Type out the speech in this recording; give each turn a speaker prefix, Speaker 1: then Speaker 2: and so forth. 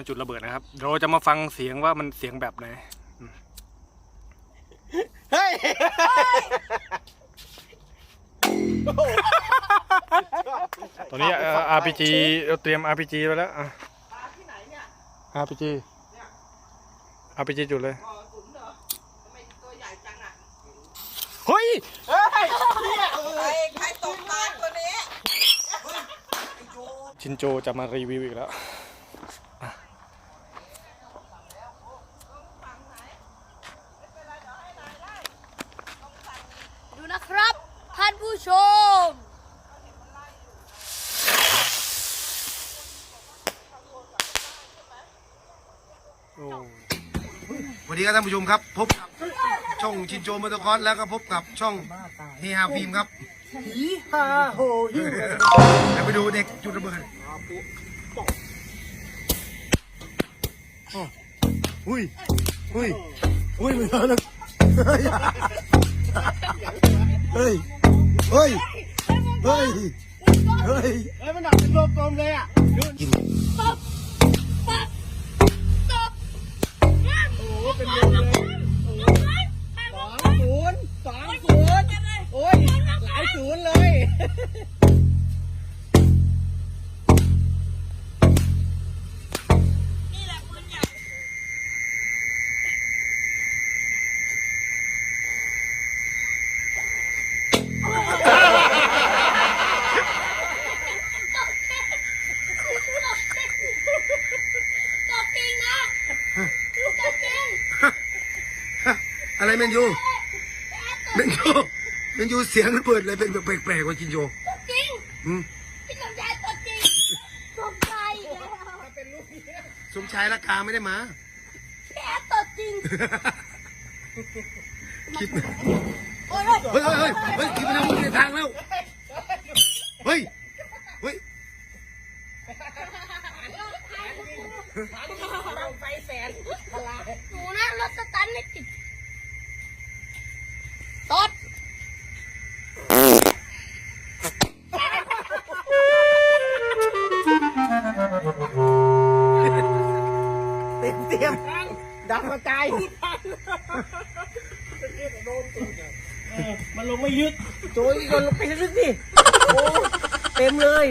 Speaker 1: นะครับ เราจะมาฟังเสียงว่ามันเสียงแบบไหน
Speaker 2: เฮ้ย
Speaker 1: ตอนนี้เอ่อ RPG เราเตรียม RPG ไว้แล้วอะ
Speaker 2: ที่ไหนเนี่ย
Speaker 1: RPG RPG จุดเลย
Speaker 2: อ๋อขุนเหรอทำไมตัวใหญ่จังอะ
Speaker 1: เฮ้ย
Speaker 2: เฮ้ยเนี่ยใครใครตกปลาตัวนี้
Speaker 1: ชินโจจะมารีวิวอีกแล้ว
Speaker 3: ดูนะครับ ท่านผู้ชม
Speaker 4: สวัสดีครับท่านผู้ชมครับ พบกับช่องชินโจมอเตอร์คอร์สแล้วก็พบกับช่องเฮฮาฟิล์มครับ
Speaker 2: ฮีฮาโหฮิ
Speaker 4: เดี๋ยวไปดูเด็กจุดระเบิด
Speaker 5: อุ้ยอุ้ยอุ้ยไม่เอาแล้วเฮ้ยเฮ้ยเฮ้ยเฮ้ย
Speaker 2: เฮ้ยมันดับเป็นวงกลมเลยอะส หลายศูนย์เลย
Speaker 3: ตบจริงนะตบจริง
Speaker 4: อะไรแมนยูแมนยูแมนยู เสียงระเบิดเลยเป็นแบบแปลกๆกว่าชินโจ
Speaker 3: ตบจริง
Speaker 4: อืม
Speaker 3: พี่สมชายตบจริงตบใจ
Speaker 4: สมชายละกาไม่ได้มา
Speaker 3: แค่ตบจริง
Speaker 4: คิด
Speaker 3: โอ้ย
Speaker 4: เฮ้ยเฮ้ยเฮ้ยเฮ้ยคิดไปแล้วมึงในทางแล้วเฮ้ยเฮ้ย
Speaker 2: ไฟแสนพลาย
Speaker 3: หนูนะรถสตาร์ทไม่ติดตด
Speaker 2: เต็มเต็มดังกระจายมันลงไม่ยึดโจยโยนลงไปลึกดิโอ้เต็มเลย